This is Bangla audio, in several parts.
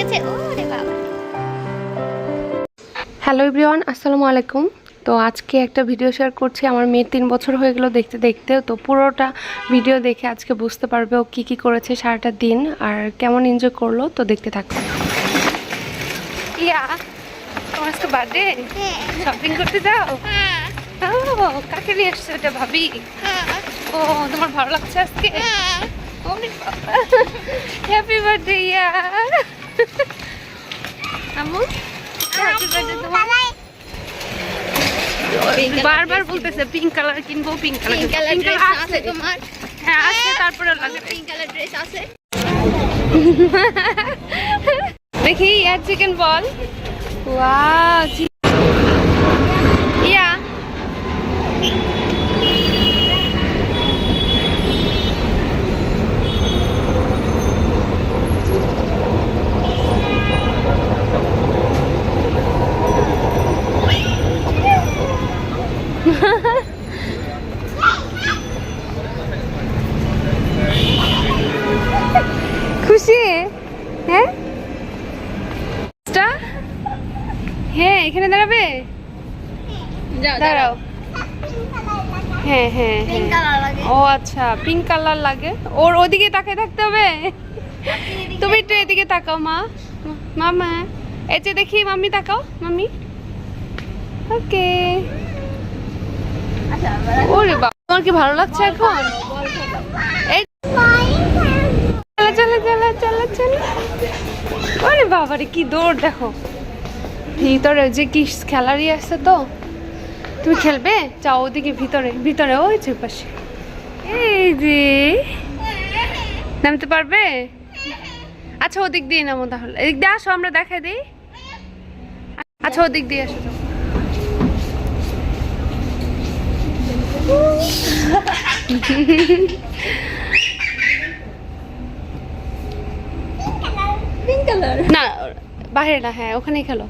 লেগেছে ওরে বাবা। হ্যালো এভরিওয়ান আসসালামু আলাইকুম। তো আজকে একটা ভিডিও শেয়ার করছি। আমার মেয়ের তিন বছর হয়ে গেলো দেখতে দেখতে। তো পুরোটা ভিডিও দেখে আজকে বুঝতে পারবে ও কী কী করেছে সারাটা দিন আর কেমন এনজয় করল। তো দেখতে থাকো। ইয়া তোমার আজকে বার্থডে শপিং করতে যাও? হ্যাঁ। কাকে নিয়ে এসছো এটা ভাবি? হ্যাঁ। ও তোমার ভালো লাগছে আজকে? হ্যাঁ। Happy birthday yeah. Happy birthday তোমার বারবার বলতেছে পিঙ্ক কালার কিনবো। Pink colour pink colour dress আছে তোমার? হ্যাঁ আছে তারপরে লাগে। পিঙ্ক কালার ড্রেস আছে? দেখি ইয়ার চিকেন বল ওয়াও ইয়া খুশি হ্যাঁ টা? হ্যাঁ এখানে দাঁড়াবে দাঁড়াও হ্যাঁ হ্যাঁ হ্যাঁ। ও আচ্ছা পিঙ্ক কালার লাগে। ওর ওদিকে তাকায় থাকতে হবে? তুমি একটু এদিকে তাকাও মা। মামা এই যে দেখি মাম্মি তাকাও মাম্মি। ওকে। ওরে বাবা তোমার কি ভালো লাগছে এখন? এই চলো চলো চলো চলো চলো। ওরে বাবারে কি দৌড় দেখো। ভিতরে যে কি খেলারই আছে তো। তুমি খেলবে? যাও ওদিকে ভিতরে ভিতরে ওই যে পাশে। এই যে। নামতে পারবে? আচ্ছা ওদিক দিয়ে নামো তাহলে। এদিক দিয়ে আসো আমরা দেখাই দিই। আচ্ছা ওদিক দিয়ে আসো। না বাইরে না হ্যাঁ ওখানেই খেলো।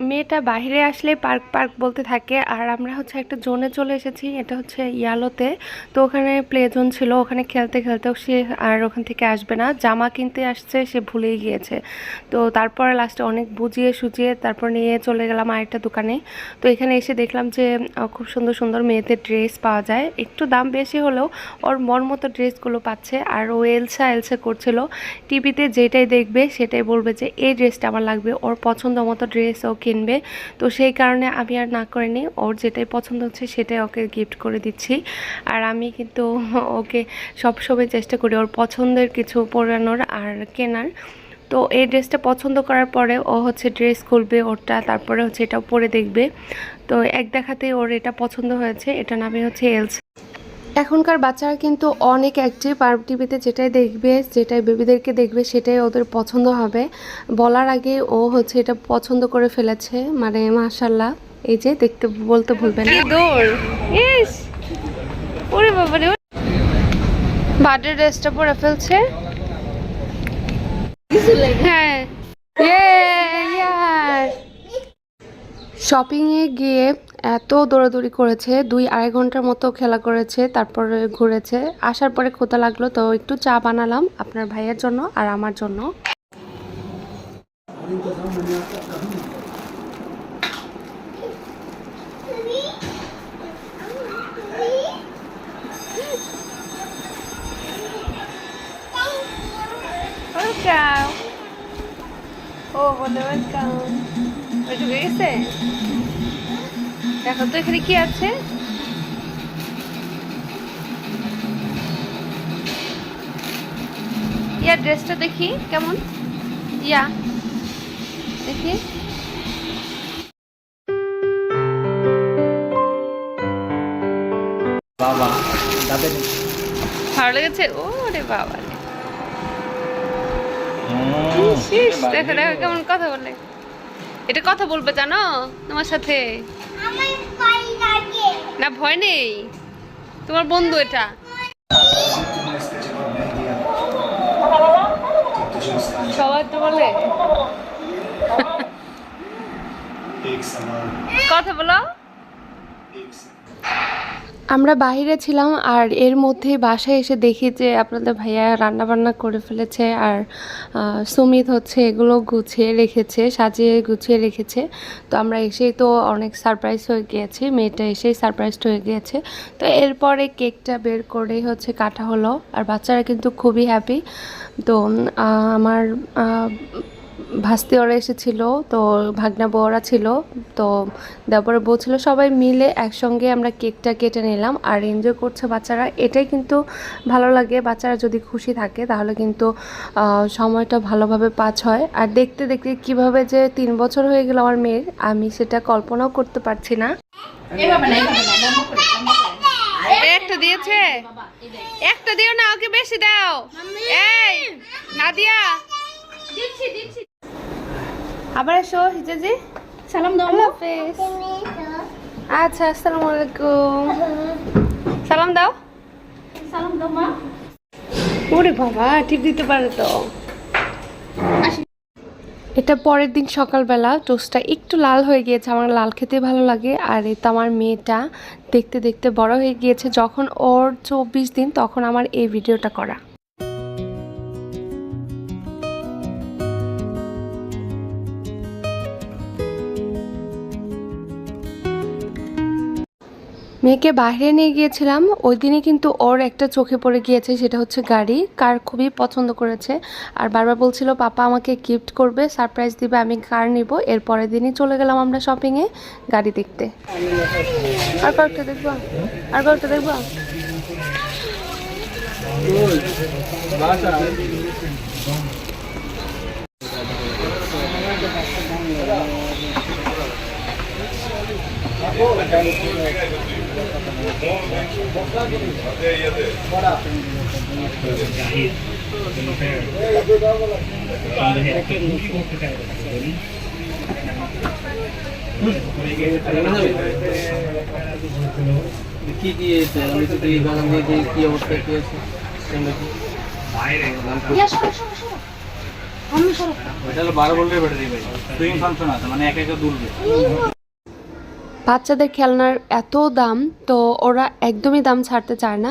মেয়েটা বাইরে আসলে পার্ক পার্ক বলতে থাকে। আর আমরা হচ্ছে একটা জোনে চলে এসেছি, এটা হচ্ছে ইয়ালোতে। তো ওখানে প্লে জোন ছিল, ওখানে খেলতে, খেলতেও সে আর ওখান থেকে আসবে না। জামা কিনতে আসছে, সে ভুলেই গিয়েছে। তো তারপরে লাস্টে অনেক বুঝিয়ে সুজিয়ে তারপর নিয়ে চলে গেলাম আরেকটা দোকানে। তো এখানে এসে দেখলাম যে খুব সুন্দর সুন্দর মেয়েদের ড্রেস পাওয়া যায়। একটু দাম বেশি হলেও ওর মন মতো ড্রেসগুলো পাচ্ছে। আর ও এলসা এলসা করছিল। টিভিতে যেটাই দেখবে, সেটাই বলবে যে, এই ড্রেসটা আমার লাগবে। ওর পছন্দ মতো ড্রেস ও কিনবে। তো সেই কারণে আমি আর না করিনি ওর যেটাই পছন্দ হচ্ছে সেটাই ওকে গিফট করে দিচ্ছি। আর আমি কিন্তু ওকে সবসময় চেষ্টা করি ওর পছন্দের কিছু পরানোর আর কেনার। তো এই ড্রেসটা পছন্দ করার পরে ও হচ্ছে ড্রেস খুলবে ওরটা, তারপরে হচ্ছে এটা পরে দেখবে। তো এক দেখাতেই ওর এটা পছন্দ হয়েছে। এটা নামে হচ্ছে এলস এখনকার বাচ্চারা কিন্তু অনেক অ্যাক্টিভ আর টিভিতে যেটাই দেখবে, যেটাই বেবিদেরকে দেখবে, সেটাই ওদের পছন্দ হবে। বলার আগে ও হচ্ছে এটা পছন্দ করে ফেলেছে। মানে মাশাল্লাহ এই যে দেখতে, বলতে ভুলবেন না। বার্থডে ড্রেসটা পরে ফেলছে। হ্যাঁ। শপিংয়ে গিয়ে এত দৌড়াদৌড়ি করেছে, দুই আড়াই ঘণ্টার মতো খেলা করেছে, তারপরে ঘুরেছে। আসার পরে ক্ষুধা লাগল, তো একটু চা বানালাম আপনার ভাইয়ের জন্য আর আমার জন্য। ও বলে ওয়েলকাম ঢুকে গেছে? দেখো তো এখানে কি আছে? ইয়া ড্রেসটা দেখি কেমন? ইয়া দেখি। বাবা ভালো লেগেছে? ও রে বাবা। দেখো দেখো কেমন কথা বলে। এটা কথা বলবে জানো তোমার সাথে? না ভয় নেই। তোমার বন্ধু এটা। সবাই তো বলে। কথা বলো। আমরা বাইরে ছিলাম আর এর মধ্যে বাসায় এসে দেখি যে আপনাদের ভাইয়া রান্না বান্না করে ফেলেছে আর সুমিত হচ্ছে এগুলো গুছিয়ে রেখেছে, সাজিয়ে গুছিয়ে রেখেছে। তো আমরা এসেই তো অনেক সারপ্রাইজ হয়ে গিয়েছি, মেয়েটা এসেই সারপ্রাইজড হয়ে গিয়েছে। তো এরপরে কেকটা বের করেই হচ্ছে কাটা হলো আর বাচ্চারা কিন্তু খুবই হ্যাপি তো আমার ভাস্তি ওরা এসেছিল তো ভাগনা বউরা ছিল তো তারপরে বউ ছিল সবাই মিলে একসঙ্গে আমরা কেকটা কেটে নিলাম আর এনজয় করছে বাচ্চারা। এটাই কিন্তু ভালো লাগে বাচ্চারা যদি খুশি থাকে তাহলে কিন্তু সময়টা ভালোভাবে পাস হয়। আর দেখতে দেখতে কীভাবে যে তিন বছর হয়ে গেল আমার মেয়ের আমি সেটা কল্পনাও করতে পারছি না। একটা দিয়েছে? একটা দিও না ওকে বেশি দাও। এই নাদিয়া। আবার এসো হিজাজি। সালাম দাও আল্লাহ হাফেজ আচ্ছা আসসালামু আলাইকুম। সালাম দাও। সালাম দাও মা। ওরে বাবা টিপ দিতে পারে তো। এটা পরের দিন সকালবেলা টোস্টটা একটু লাল হয়ে গিয়েছে আমার লাল খেতে ভালো লাগে আর এই তো আমার মেয়েটা দেখতে দেখতে বড় হয়ে গিয়েছে যখন ওর চব্বিশ দিন তখন আমার এই ভিডিওটা করা। মেয়েকে বাইরে নিয়ে গিয়েছিলাম, ওই দিনই কিন্তু ওর একটা চোখে পড়ে গিয়েছে, সেটা হচ্ছে গাড়ি। কার খুবই পছন্দ করেছে। আর বারবার বলছিল, পাপা আমাকে গিফট করবে সারপ্রাইজ দিবে, আমি কার নিব? এর পরের দিনই চলে গেলাম আমরা শপিংয়ে গাড়ি দেখতে। আর কয়েকটা দেখব? আর কয়েকটা দেখব? কি দিয়েছে আমি তো এই বাগান দিয়ে কি অবস্থা কি আছে? হলো বারো ভোল্টের ব্যাটারি ভাই। সুইং ফাংশন আছে মানে একা একা দুলবে। বাচ্চাদের খেলনার এত দাম তো ওরা একদমই দাম ছাড়তে চায় না।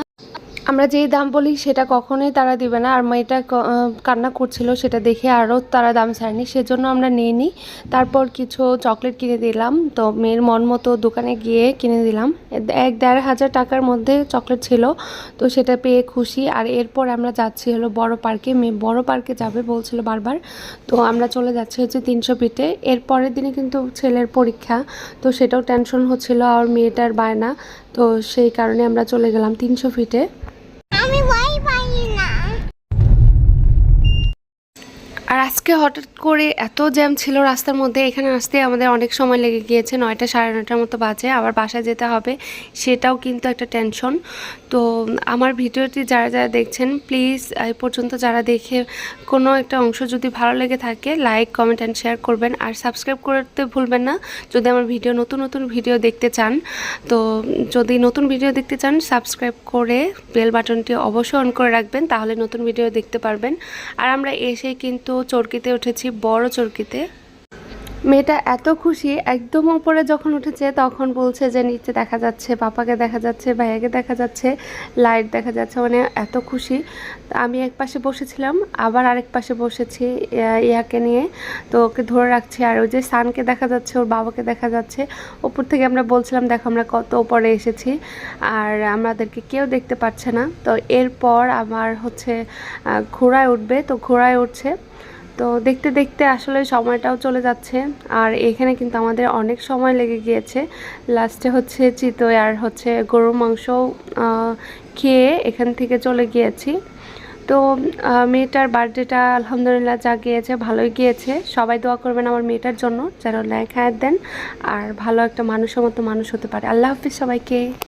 আমরা যেই দাম বলি সেটা কখনোই তারা দিবে না। আর মেয়েটা কান্না করছিল সেটা দেখে আরও তারা দাম ছাড়েনি। সেজন্য আমরা নিয়ে নিই। তারপর কিছু চকলেট কিনে দিলাম। তো মেয়ের মন মতো দোকানে গিয়ে কিনে দিলাম। এক দেড় হাজার টাকার মধ্যে চকলেট ছিল। তো সেটা পেয়ে খুশি। আর এরপর আমরা যাচ্ছি হলো বড় পার্কে। মেয়ে বড় পার্কে যাবে বলছিল বারবার। তো আমরা চলে যাচ্ছি হচ্ছে তিনশো ফিটে এর পরের দিনে কিন্তু ছেলের পরীক্ষা। তো সেটাও টেনশন হচ্ছিল। আর মেয়েটার বায়না। তো সেই কারণে আমরা চলে গেলাম তিনশো ফিটে আমি ভয় পাই না আর আজকে হঠাৎ করে এত জ্যাম ছিল রাস্তার মধ্যে, এখানে আসতে আমাদের অনেক সময় লেগে গিয়েছে, নয়টা সাড়ে নয়টার মতো বাজে, আবার বাসায় যেতে হবে, সেটাও কিন্তু একটা টেনশন তো আমার ভিডিওটি যারা যারা দেখছেন প্লিজ এই পর্যন্ত যারা দেখে কোনো একটা অংশ যদি ভালো লেগে থাকে লাইক কমেন্ট অ্যান্ড শেয়ার করবেন। আর সাবস্ক্রাইব করতে ভুলবেন না, যদি আমার ভিডিও নতুন নতুন ভিডিও দেখতে চান, তো যদি নতুন ভিডিও দেখতে চান সাবস্ক্রাইব করে বেল বাটনটি অবশ্যই অন করে রাখবেন, তাহলে নতুন ভিডিও দেখতে পারবেন। আর আমরা এসে কিন্তু চরকিতে উঠেছি, বড় চরকিতে। মেয়েটা এত খুশি, একদম উপরে যখন উঠেছে তখন বলছে যে, নিচে দেখা যাচ্ছে, পাপাকে দেখা যাচ্ছে, ভাইয়াকে দেখা যাচ্ছে, লাইট দেখা যাচ্ছে। মানে এত খুশি। আমি এক পাশে বসেছিলাম, আবার আরেক পাশে বসেছি ইয়াকে নিয়ে। তো ওকে ধরে রাখছি, আর ওই যে সানকে দেখা যাচ্ছে, ওর বাবাকে দেখা যাচ্ছে। ওপর থেকে আমরা বলছিলাম, দেখো, আমরা কত উপরে এসেছি, আর আমাদেরকে কেউ দেখতে পাচ্ছে না। তো এরপর আমার হচ্ছে ঘোড়ায় উঠবে। তো ঘোড়ায় উঠছে তো দেখতে দেখতে আসলে সময়টাও চলে যাচ্ছে। আর এখানে কিন্তু আমাদের অনেক সময় লেগে গিয়েছে। লাস্টে হচ্ছে চিতই আর হচ্ছে গরুর মাংস খেয়ে এখান থেকে চলে গিয়েছি। তো মেয়েটার বার্থডেটা আলহামদুলিল্লাহ যা গিয়েছে ভালোই গিয়েছে। সবাই দোয়া করবেন আমার মেয়েটার জন্য, যেন খায়াত দেন। আর ভালো একটা মানুষের মতো মানুষ হতে পারে। আল্লাহ হাফিজ সবাইকে।